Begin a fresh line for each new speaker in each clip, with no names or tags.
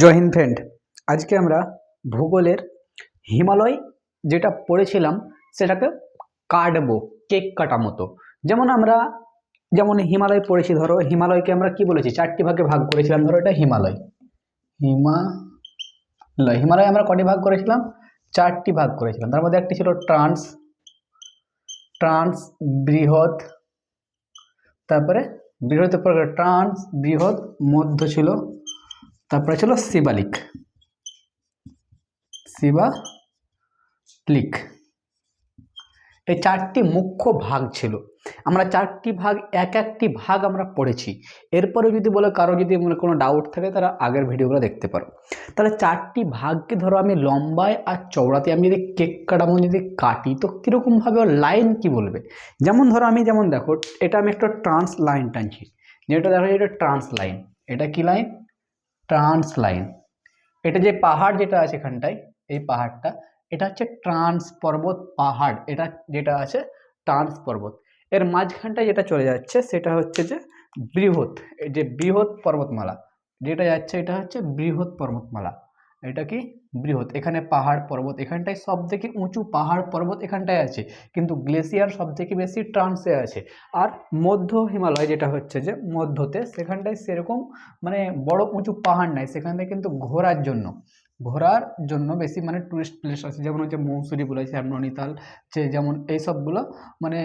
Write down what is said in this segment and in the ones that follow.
জয় Hind friend আজকে আমরা ভূগোলের হিমালয় যেটা পড়েছিলাম, সেটাকে কাটবো, কেক কাটা মতো। যেমন আমরা যেমন হিমালয় পড়েছি, ধরো হিমালয়কে আমরা কি বলেছি? চারটি ভাগে ভাগ করেছিলাম, ধরো এটা হিমালয়। হিমালয় হিমালয় আমরা কটি ভাগ করেছিলাম? চারটি ভাগ করেছিলাম। তার মধ্যে একটি ছিল ট্রান্স ট্রান্স বৃহৎ তারপরে বৃহৎ ট্রান্স বৃহৎ মধ্য ছিল তারপরে ছিল শিবালিক শিবালিক এই চারটি মুখ্য ভাগ ছিল। আমরা চারটি ভাগ, এক একটি ভাগ আমরা পড়েছি। এরপরে যদি বলে, কারও যদি মনে কোনো ডাউট থাকে, তারা আগের ভিডিওগুলো দেখতে পারো। তাহলে চারটি ভাগকে ধরো আমি লম্বায় আর চওড়াতে আমি যদি কেক কাটামো যদি কাটি, তো কীরকমভাবে লাইন কি বলবে? যেমন ধরো আমি যেমন দেখো, এটা আমি একটা ট্রান্স লাইন টানছি। যেটা দেখো, এটা ট্রান্স লাইন এটা কি লাইন ট্রান্স লাইন এটা যে পাহাড় যেটা আছে এখানটায়, এই পাহাড়টা, এটা হচ্ছে ট্রান্স পর্বত পাহাড়। এটা যেটা আছে ট্রান্স পর্বত এর মাঝখানটায় যেটা চলে যাচ্ছে, সেটা হচ্ছে যে বৃহৎ যে বৃহৎ পর্বতমালা। যেটা যাচ্ছে, এটা হচ্ছে বৃহৎ পর্বতমালা। এটা কি? বৃহৎ। এখানে পাহাড় পর্বত এখানটায় সব থেকে উঁচু পাহাড় পর্বত এখানটায় আছে। কিন্তু গ্লেসিয়ার সব থেকে বেশি ট্রান্সে আছে। আর মধ্য হিমালয় যেটা হচ্ছে যে মধ্যতে, সেখানটায় সেরকম মানে বড় উঁচু পাহাড় নাই। সেখানটায় কিন্তু ঘোরার জন্য। ঘোরার জন্য বেশি মানে টুরিস্ট প্লেস আছে। যেমন হচ্ছে মৌসুরি বলেছে নৈনিতাল যে যেমন এইসবগুলো মানে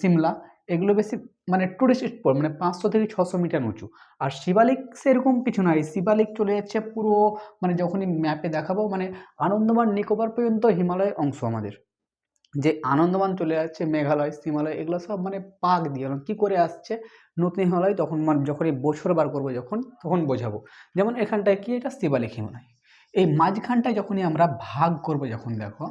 সিমলা, এগুলো বেশি মানে টুরিস্ট স্পট মানে পাঁচশো থেকে ছশো মিটার উঁচু। আর শিবালিক সেরকম কিছু নয় শিবালিক চলে যাচ্ছে পুরো মানে যখনই ম্যাপে দেখাবো মানে আনন্দমান নিকোবর পর্যন্ত হিমালয় অংশ আমাদের। যে আনন্দমান চলে যাচ্ছে, মেঘালয়, হিমালয়, এগুলো সব মানে পাক দিয়ে। কি করে আসছে? নতুন হিমালয় তখন মানে যখন এই বছর বার করব যখন, তখন বোঝাবো। যেমন এখানটায় কি? এটা শিবালিক হিমালয়। এই মাঝখানটায় যখনই আমরা ভাগ করব, যখন দেখো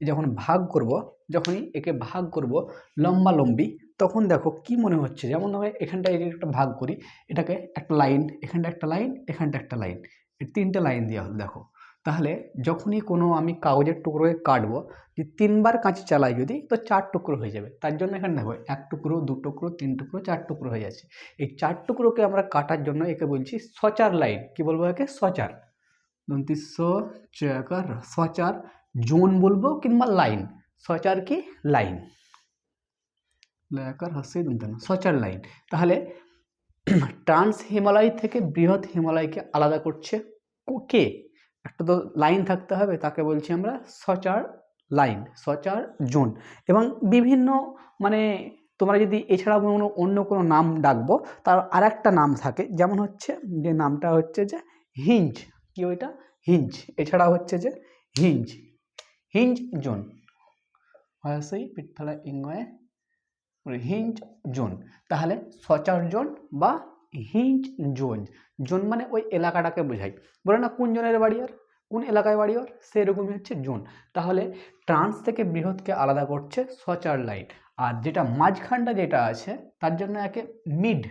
যখন ভাগ করব, যখনই একে ভাগ করব, লম্বা লম্বি তখন দেখো কি মনে হচ্ছে? যেমন এখানটায় এর একটা ভাগ করি, এটাকে একটা লাইন এখানটা একটা লাইন এখানটা একটা লাইন তিনটে লাইন দেওয়া হলো দেখো। তাহলে যখনই কোনো আমি কাগজের টুকরোকে কাটবো, যে তিনবার কাঁচি চালাই যদি, তো চার টুকরো হয়ে যাবে। তার জন্য এখানে দেখো এক টুকরো, দু টুকরো, তিন টুকরো, চার টুকরো হয়ে যাচ্ছে। এই চার টুকরোকে আমরা কাটার জন্য একে বলছি সচার লাইন কি বলব একে? সচার। সচার, জোন বলব কিংবা লাইন সচার কি? লাইন লয়াকার হাসি দন্তেন সচার লাইন তাহলে ট্রান্স হিমালয় থেকে বৃহৎ হিমালয়কে আলাদা করছে কো- একটা তো লাইন থাকতে হবে, তাকে বলছি আমরা সচার লাইন, সচার জোন। এবং বিভিন্ন মানে তোমরা যদি এছাড়া কোনো অন্য কোনো নাম ডাকবো, তার আর একটা নাম থাকে, যেমন হচ্ছে, যে নামটা হচ্ছে যে হিঞ্জ। কি ওইটা? হিঞ্জ। এছাড়া হচ্ছে যে হিঞ্জ। Hinge zone. হয়সই পিঠফলা ইংয়ে হিঞ্জ জোন। তাহলে সচার জোন বা হিঞ্জ জোন। জোন মানে ওই এলাকাটাকে বোঝায়। বলে না কোন জনের বাড়ি আর? কোন এলাকায় বাড়ি ওর সেরকমই হচ্ছে জোন। তাহলে ট্রান্স থেকে বৃহৎকে আলাদা করছে সচার লাইন। আর যেটা মাঝখানটা যেটা আছে, তার জন্য একে মিড।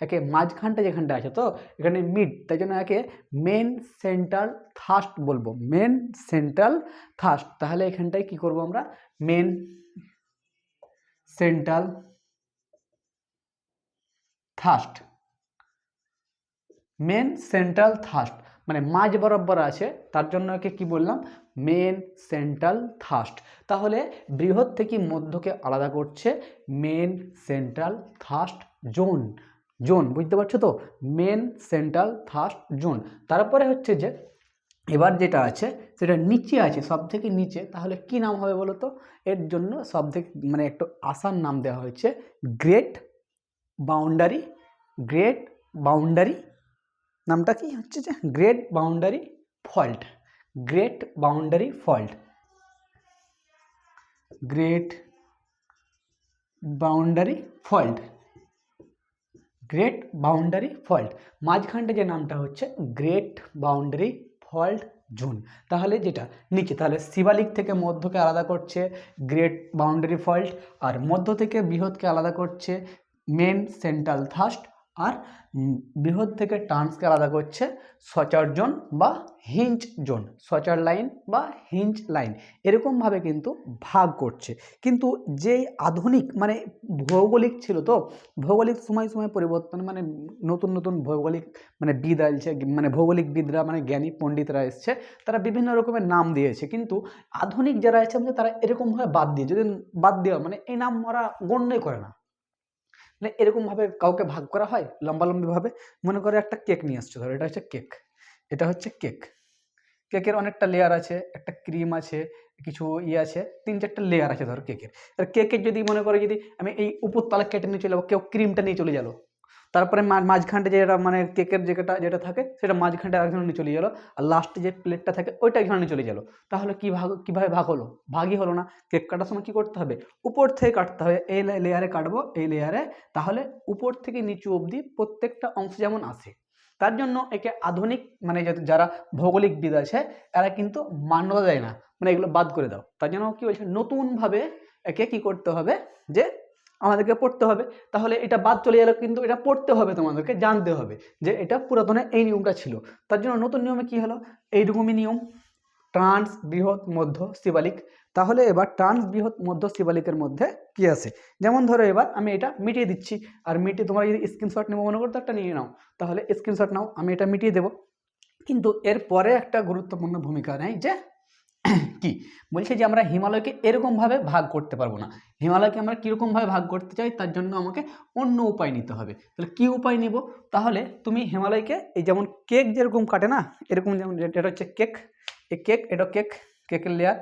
একে মাঝখানটা যেখানটা আছে তো? এখানে মিড। তাই জন্য একে মেন সেন্ট্রাল থাস্ট বলব। মেন সেন্ট্রাল থাস্ট তাহলে এখানটায় কি করব আমরা? Main central thrust main central thrust মানে মাঝ বরাবর আছে, তার জন্য একে কি বললাম? মেন সেন্ট্রাল থাস্ট তাহলে বৃহৎ থেকে মধ্যকে আলাদা করছে main central thrust zone. Zone, বুঝতে পারছ তো? Main central thrust zone. তারপরে হচ্ছে যে এবার যেটা আছে, সেটা নিচে আছে সব থেকে নিচে, তাহলে কি নাম হবে বলো তো এর জন্য সব থেকে মানে একটু আসার নাম দেওয়া হয়েছে, গ্রেট বাউন্ডারি গ্রেট বাউন্ডারি, নামটা কি হচ্ছে যে? Great boundary fault, great boundary fault. Great boundary fault, great boundary fault. মাঝখানটা যে নামটা হচ্ছে, গ্রেট বাউন্ডারি ফল্ট জুন। তাহলে যেটা? নিচে। তাহলে শিবালিক থেকে মধ্যকে আলাদা করছে গ্রেট বাউন্ডারি ফল্ট আর মধ্য থেকে বৃহৎকে আলাদা করছে মেন সেন্ট্রাল থাস্ট আর বৃহৎ থেকে টার্নসকে আলাদা করছে সচার জোন বা হিঞ্চ জোন, সচার লাইন বা হিঞ্চ লাইন। এরকমভাবে কিন্তু ভাগ করছে। কিন্তু যে আধুনিক মানে ভৌগোলিক ছিল তো, ভৌগোলিক সময় সময় পরিবর্তন মানে নতুন নতুন ভৌগোলিক মানে বিদ আসছে মানে ভৌগোলিকবিদরা মানে জ্ঞানী পণ্ডিতরা এসছে, তারা বিভিন্ন রকমের নাম দিয়েছে। কিন্তু আধুনিক যারা আছে মানে তারা এরকমভাবে বাদ দিয়ে, যদি বাদ দেওয়া মানে এই নাম ওরা গণ্যই করে না। মানে এরকমভাবে কাউকে ভাগ করা হয় লম্বা লম্বালম্বিভাবে, মনে করে একটা কেক নিয়ে আসছো, ধরো এটা হচ্ছে কেক, এটা হচ্ছে কেক, কেকের অনেকটা লেয়ার আছে, একটা ক্রিম আছে, কিছু ইয়ে আছে, তিন চারটা লেয়ার আছে ধরো কেকের, আর কেকের যদি মনে করো যদি আমি এই উপর তালা কেটে নিয়ে চলে যাব, কেউ ক্রিমটা নিয়ে চলে গেলো তারপরে মাঝখানটা যেটা মানে কেকের যেটা যেটা থাকে, সেটা মাঝখানটা একজন নিয়ে চলে গেলো আর লাস্টে যে প্লেটটা থাকে, ওইটা একজন নিয়ে চলে গেলো। তাহলে কী ভাগ কীভাবে ভাগ হলো? ভাগই হলো না। কেক কাটার সময় কী করতে হবে? উপর থেকে কাটতে হবে। এই লেয়ারে কাটবো, এই লেয়ারে তাহলে উপর থেকে নিচু অবধি প্রত্যেকটা অংশ যেমন আসে তার জন্য একে আধুনিক মানে যারা ভৌগোলিকবিদ আছে, এরা কিন্তু মান্যতা দেয় না। মানে এগুলো বাদ করে দাও। তার জন্য কী বলছে? নতুনভাবে একে কি করতে হবে? যে আমাদেরকে পড়তে হবে। তাহলে এটা বাদ চলে গেলে কিন্তু এটা পড়তে হবে তোমাদেরকে, জানতে হবে যে এটা পুরাতনে এই নিয়মটা ছিল। তার জন্য নতুন নিয়মে কি হলো? এইরকমই নিয়ম, ট্রান্স বৃহৎ মধ্য শিবালিক। তাহলে এবার ট্রান্স বৃহৎ মধ্য শিবালিকের মধ্যে কি আছে? যেমন ধরো এবার আমি এটা মিটিয়ে দিচ্ছি, আর মিটিয়ে তোমরা যদি স্ক্রিনশট নেব মনে করতো একটা নিয়ে নাও। তাহলে স্ক্রিনশট নাও, আমি এটা মিটিয়ে দেবো। কিন্তু এর পরে একটা গুরুত্বপূর্ণ ভূমিকা নেয় যে কি? বলছে যে আমরা হিমালয়কে এরকমভাবে ভাগ করতে পারব না। হিমালয়কে আমরা কীরকমভাবে ভাগ করতে চাই তার জন্য আমাকে অন্য উপায় নিতে হবে। তাহলে কী উপায় নিব? তাহলে তুমি হিমালয়কে এই যেমন কেক যেরকম কাটে না, এরকম যেমন এটা হচ্ছে কেক, এই কেক, এটা কেক, কেকের লেয়ার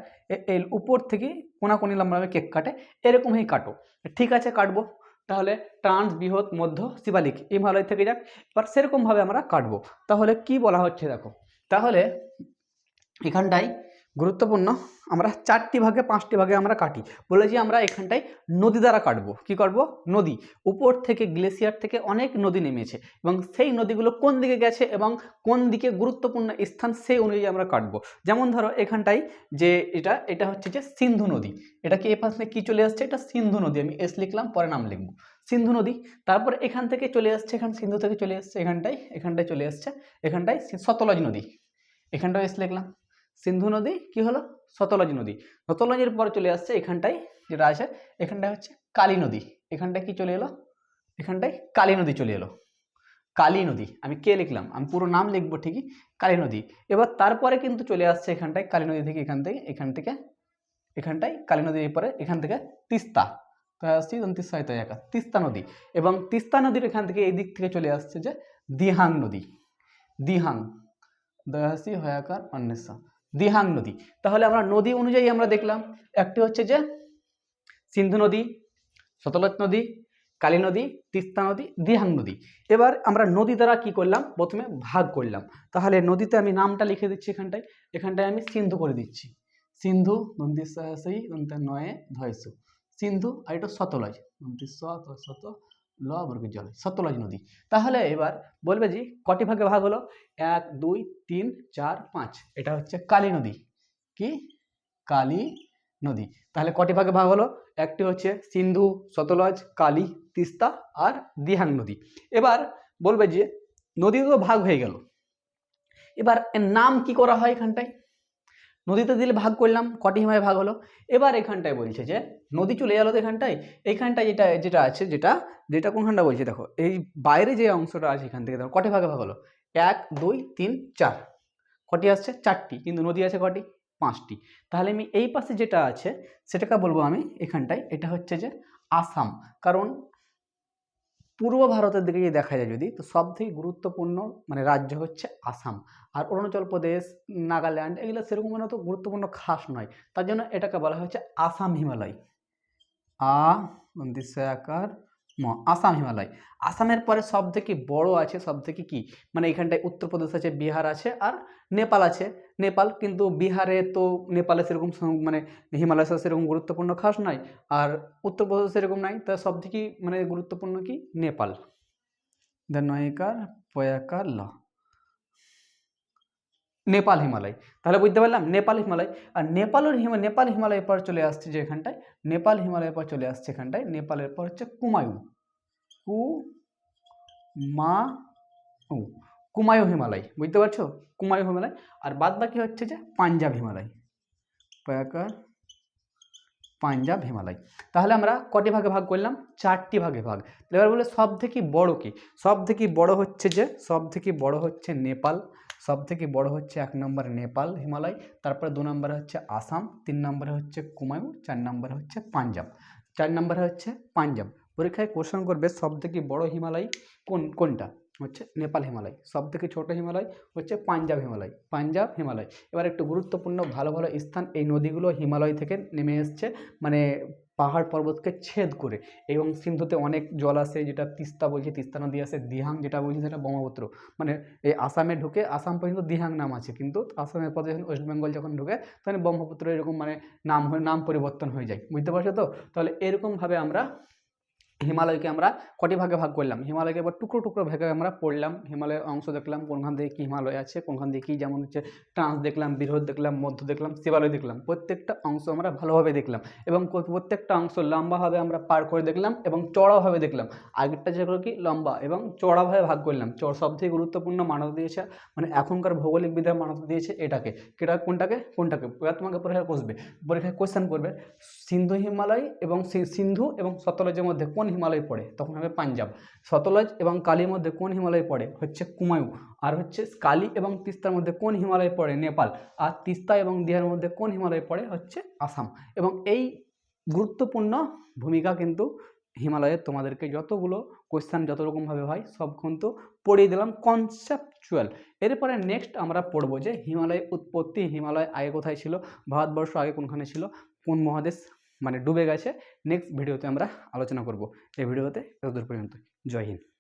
এই উপর থেকে কোনাকুনি লম্বাভাবে কেক কাটে, এরকমই কাটো। ঠিক আছে, কাটবো। তাহলে ট্রান্স, বৃহৎ, মধ্য, শিবালিক হিমালয় থেকে যাক, এবার সেরকমভাবে আমরা কাটবো। তাহলে কি বলা হচ্ছে দেখো? তাহলে এখানটায় গুরুত্বপূর্ণ। আমরা চারটি ভাগে, পাঁচটি ভাগে আমরা কাটি। বলেছি আমরা এখানটায় নদী দ্বারা কাটবো। কি কাটবো নদী। উপর থেকে গ্লেসিয়ার থেকে অনেক নদী নেমেছে এবং সেই নদীগুলো কোন দিকে গেছে এবং কোন দিকে গুরুত্বপূর্ণ স্থান সেই অনুযায়ী আমরা কাটবো। যেমন ধরো, এখানটায় যে এটা এটা হচ্ছে যে সিন্ধু নদী। এটাকে এ পাশে কি চলে আসছে? এটা সিন্ধু নদী। আমি এস লিখলাম, পরে নাম লিখব। সিন্ধু নদী। তারপর এখান থেকে চলে আসছে, এখান সিন্ধু থেকে চলে আসছে, এখানটায় এখানটায় চলে আসছে, এখানটায় সতলজ নদী। এখানটায় এস লিখলাম। সিন্ধু নদী, কি হলো? সতলজ নদী। সতলজের পরে চলে আসছে এখানটায়, যেটা আছে, এখানটায় হচ্ছে কালী নদী। এখানটায় কি চলে এলো? এখানটায় কালী নদী চলে এলো। কালী নদী, আমি কে লিখলাম? আমি পুরো নাম লিখব ঠিকই, কালী নদী। এবার তারপরে কিন্তু চলে আসছে এখানটায় কালী নদী থেকে এখান থেকে এখান থেকে, এখানটায় কালী নদীর পরে এখান থেকে তিস্তা। তিস্তা তিস্তা নদী। এবং তিস্তা নদীর এখান থেকে এই দিক থেকে চলে আসছে যে দিহাং নদী। দিহাং। দয়াসি হয়াকার অন্বেষা। দিহাং নদী। তাহলে আমরা নদী অনুযায়ী আমরা দেখলাম, একটি হচ্ছে যে সিন্ধু নদী, সতলজ নদী, কালী নদী, তিস্তা নদী, দিহাং নদী। এবার আমরা নদী দ্বারা কি করলাম? প্রথমে ভাগ করলাম। তাহলে নদীতে আমি নামটা লিখে দিচ্ছি এখানটায়। এখানটায় আমি সিন্ধু করে দিচ্ছি। সিন্ধু দন্তে নয়ে, ধয়সু। সিন্ধু আর এটা সতলজ। দন্তি স ত শত ল বর্গ জল সতলজ নদী। তাহলে এবার বলবে যে কটি ভাগে ভাগ হলো? এক, দুই, তিন, চার, পাঁচ। এটা হচ্ছে কালী নদী। কি? কালী নদী। তাহলে কটি ভাগে ভাগ হলো? একটি হচ্ছে সিন্ধু সতলজ কালী, তিস্তা আর দিহাং নদী। এবার বলবে যে নদী তো ভাগ হয়ে গেল। এবার এর নাম কি করা হয় এখানটায়? নদীতে দিলে ভাগ করলাম, কটি হিমায় ভাগ হলো। এবার এখানটায় বলছে যে, নদী চলে গেলো তো এখানটায়? এইখানটায় যেটা যেটা আছে, যেটা যেটা কোনখানটা বলছে? দেখো, এই বাইরে যে অংশটা আছে এখান থেকে দেখো, কটি ভাগে ভাগ হলো? এক, দুই, তিন, চার। কটি আসছে? চারটি। কিন্তু নদী আছে কটি? পাঁচটি। তাহলে আমি এই পাশে যেটা আছে, সেটাকে বলব আমি এখানটায়। এটা হচ্ছে যে আসাম। কারণ পূর্ব ভারতের দিকে যদি দেখা যায় যদি, তো সব থেকে গুরুত্বপূর্ণ মানে রাজ্য হচ্ছে আসাম। আর অরুণাচল প্রদেশ, নাগাল্যান্ড এগুলো সেরকম মানে তো গুরুত্বপূর্ণ খাস নয়। তার জন্য এটাকে বলা হচ্ছে আসাম হিমালয়। আ আকার আসাম হিমালয়। আসামের পরে সব থেকে বড় আছে সব থেকে কি? মানে এখানটায় উত্তরপ্রদেশ আছে, বিহার আছে আর নেপাল আছে। নেপাল কিন্তু বিহারে তো নেপালে সেরকম মানে হিমালয় সেরকম গুরুত্বপূর্ণ খাস নাই আর উত্তরপ্রদেশ সেরকম নাই। তা সব থেকে মানে গুরুত্বপূর্ণ কি? নেপাল। দেন নয়কার পয়াকার ল। নেপাল হিমালয়। তাহলে বুঝতে পারলাম? নেপাল হিমালয়। আর নেপালের হিমা, নেপাল হিমালয়ের পর চলে আসছে যে এখানটায়, নেপাল হিমালয়ের পর চলে আসছে এখানটায়, নেপালের পর হচ্ছে কুমায়ুন। কু মা ও কুমায়ু হিমালয়, বুঝতে পারছ? কুমায়ু হিমালয়। আর বাদ বাকি হচ্ছে যে পাঞ্জাব হিমালয়। পয়াকার পাঞ্জাব হিমালয়। তাহলে আমরা কটি ভাগে ভাগ করলাম? চারটি ভাগে ভাগ। এবার বলে সব থেকে বড়ো কি? সব থেকে বড় হচ্ছে যে সব থেকে বড় হচ্ছে নেপাল সব থেকে বড় হচ্ছে এক নম্বর নেপাল হিমালয়, তারপরে দু নম্বরে হচ্ছে আসাম, তিন নম্বরে হচ্ছে কুমায়ু, চার নম্বরে হচ্ছে পাঞ্জাব। চার নম্বরে হচ্ছে পাঞ্জাব। পরীক্ষায় কোশ্চেন করবে সব থেকে বড় হিমালয় কোন, কোনটা? হচ্ছে নেপাল হিমালয়। সব থেকে ছোট হিমালয় হচ্ছে পাঞ্জাব হিমালয়। পাঞ্জাব হিমালয়। এবার একটু গুরুত্বপূর্ণ ভালো ভালো স্থান এই নদীগুলো হিমালয় থেকে নেমে এসছে মানে পাহাড় পর্বতকে ছেদ করে এবং সিন্ধুতে অনেক জল আসে, যেটা তিস্তা বলছে, তিস্তা নদী আসে, দিহাং যেটা বলছি সেটা ব্রহ্মপুত্র। মানে এই আসামে ঢুকে, আসাম পর্যন্ত দিহাং নাম আছে, কিন্তু আসামের পথে যখন ওয়েস্ট বেঙ্গল যখন ঢুকে, তখন ব্রহ্মপুত্র এরকম মানে নাম হয়ে, নাম পরিবর্তন হয়ে যায়। বুঝতে পারছ তো? তাহলে এরকমভাবে আমরা হিমালয়কে আমরা কটি ভাগে ভাগ করলাম? হিমালয়কে এবার টুকরো টুকরো ভাগে আমরা পড়লাম। হিমালয়ের অংশ দেখলাম, কোনখান থেকে কী হিমালয় আছে, কোনখান থেকে কী যেমন হচ্ছে ট্রান্স দেখলাম, বৃহৎ দেখলাম, মধ্য দেখলাম, শিবালয় দেখলাম। প্রত্যেকটা অংশ আমরা ভালোভাবে দেখলাম এবং প্রত্যেকটা অংশ লম্বাভাবে আমরা পার করে দেখলাম এবং চড়াভাবে দেখলাম। আগেরটা যেগুলো কি? লম্বা এবং চড়াভাবে ভাগ করলাম। চড় সব থেকে গুরুত্বপূর্ণ মানত দিয়েছে মানে এখনকার ভৌগোলিক বিদ্যার মানত দিয়েছে এটাকে। কেটা, কোনটাকে? কোনটাকে? তোমাকে পরীক্ষায় কষবে পরীক্ষায় কোশ্চেন করবে, সিন্ধু হিমালয় এবং সিন্ধু এবং সতলজের মধ্যে কোন হিমালয় পড়ে, তখন হবে পাঞ্জাব। সতলজ এবং কালীর মধ্যে কোন হিমালয় পড়ে? হচ্ছে কুমায়ু আর হচ্ছে কালী এবং তিস্তার মধ্যে কোন হিমালয় পড়ে? নেপাল। আর তিস্তা এবং দিহার মধ্যে কোন হিমালয় পড়ে? হচ্ছে আসাম। এবং এই গুরুত্বপূর্ণ ভূমিকা কিন্তু হিমালয়ের তোমাদেরকে যতগুলো কোয়েশ্চান যত রকমভাবে হয়, সব কিন্তু পড়িয়ে দিলাম কনসেপচুয়াল এরপরে নেক্সট আমরা পড়ব যে হিমালয়ের উৎপত্তি, হিমালয় আগে কোথায় ছিল? ভারতবর্ষ আগে কোনখানে ছিল? কোন মহাদেশ? মানে ডুবে গেছে। নেক্সট ভিডিওতে আমরা আলোচনা করব। এই ভিডিওতে এতদূর পর্যন্ত। জয় হিন্দ।